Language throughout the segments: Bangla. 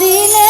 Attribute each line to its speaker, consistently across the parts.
Speaker 1: দিলে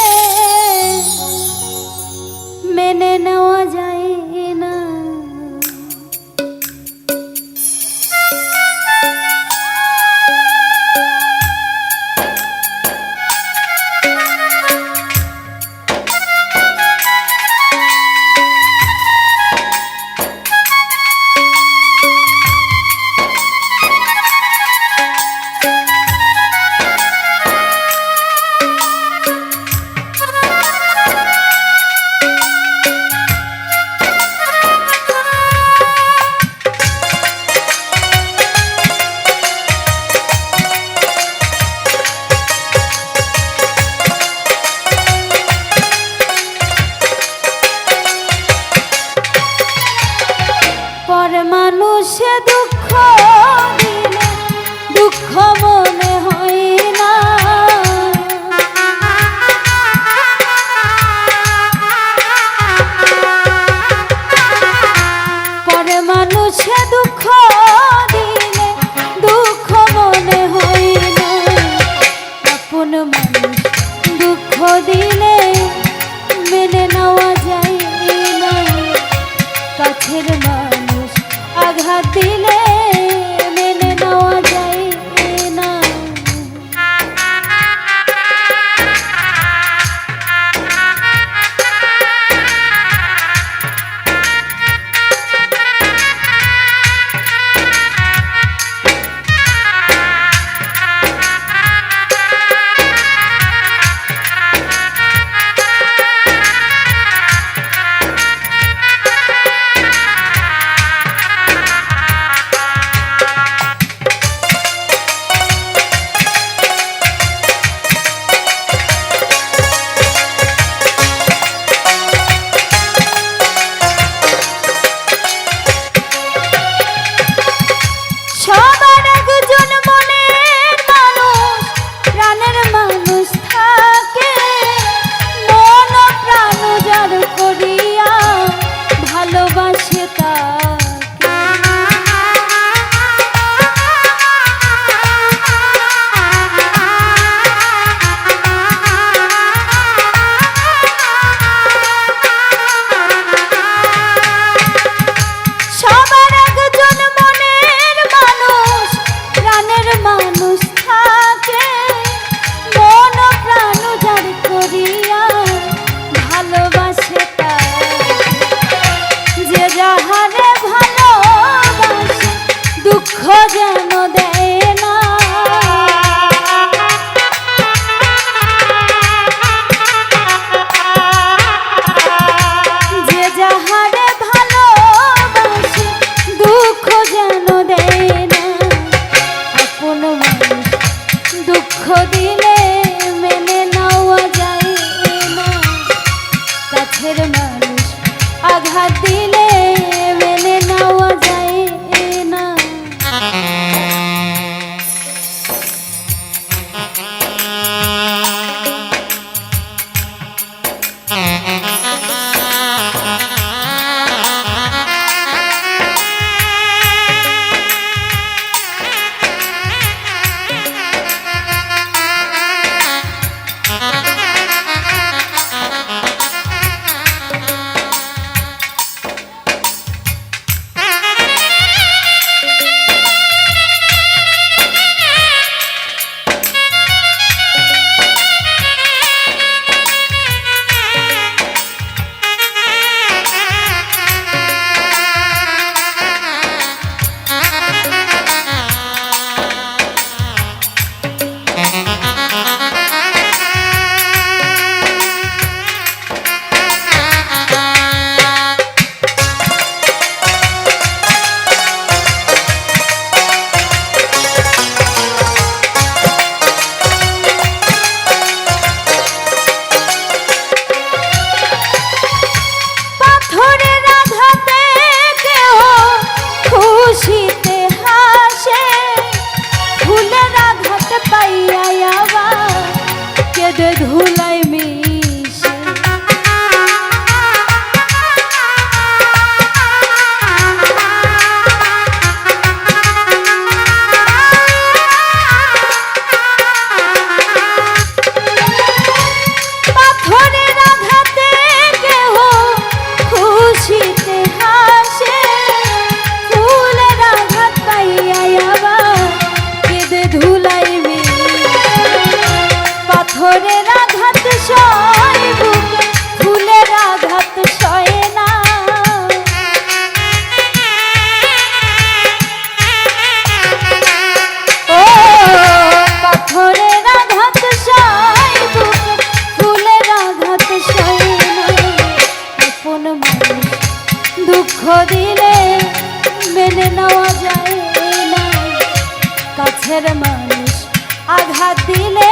Speaker 1: পথের মানুষ আঘাত দিলে সে পাইয়া কেদে ধুলাই আঘাত দিলে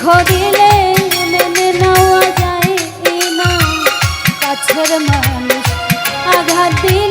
Speaker 1: দুঃখ দিলে মেনে নেওয়া যায় না কাছের মানুষ আঘাত দিলে